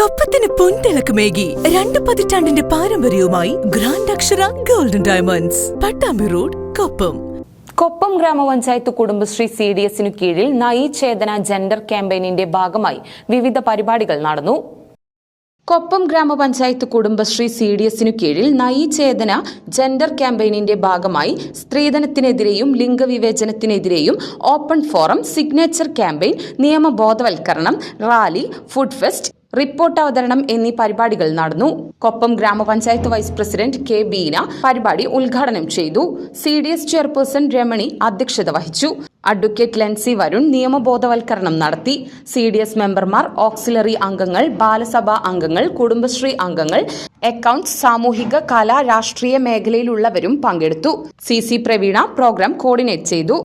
കൊപ്പത്തിന് പൊൻതിളക്കമേകി രണ്ട് പതിറ്റാണ്ടിന്റെ പാരമ്പര്യവുമായി Grand Akshara Golden Diamonds Pattambi road Koppam. Koppam ഗ്രാമപഞ്ചായത്ത് കുടുംബശ്രീ സി ഡി എസിനു കീഴിൽ നയി ചേതന ജെൻഡർ ക്യാമ്പയിനിന്റെ ഭാഗമായി വിവിധ പരിപാടികൾ നടന്നു. കൊപ്പം ഗ്രാമപഞ്ചായത്ത് കുടുംബശ്രീ സി ഡി എസിനു കീഴിൽ നയിചേതന ജെൻഡർ ക്യാമ്പയിനിന്റെ ഭാഗമായി സ്ത്രീധനത്തിനെതിരെയും ലിംഗവിവേചനത്തിനെതിരെയും ഓപ്പൺ ഫോറം സിഗ്നേച്ചർ ക്യാമ്പയിൻ നിയമബോധവൽക്കരണം റാലി ഫുഡ് ഫെസ്റ്റ് റിപ്പോർട്ട് അവതരണം എന്നീ പരിപാടികൾ നടന്നു. കൊപ്പം ഗ്രാമപഞ്ചായത്ത് വൈസ് പ്രസിഡന്റ് കെ ബീന പരിപാടി ഉദ്ഘാടനം ചെയ്തു. C D S chairperson Ramani അധ്യക്ഷത വഹിച്ചു. അഡ്വക്കേറ്റ് ലെൻസി വരുൺ നിയമബോധവൽക്കരണം നടത്തി. സി ഡി എസ് മെമ്പർമാർ ഓക്സിലറി അംഗങ്ങൾ ബാലസഭാ അംഗങ്ങൾ കുടുംബശ്രീ അംഗങ്ങൾ അക്കൌണ്ട്സ് സാമൂഹിക കലാ രാഷ്ട്രീയ മേഖലയിലുള്ളവരും പങ്കെടുത്തു. C C Praveena programme coordinate ചെയ്തു.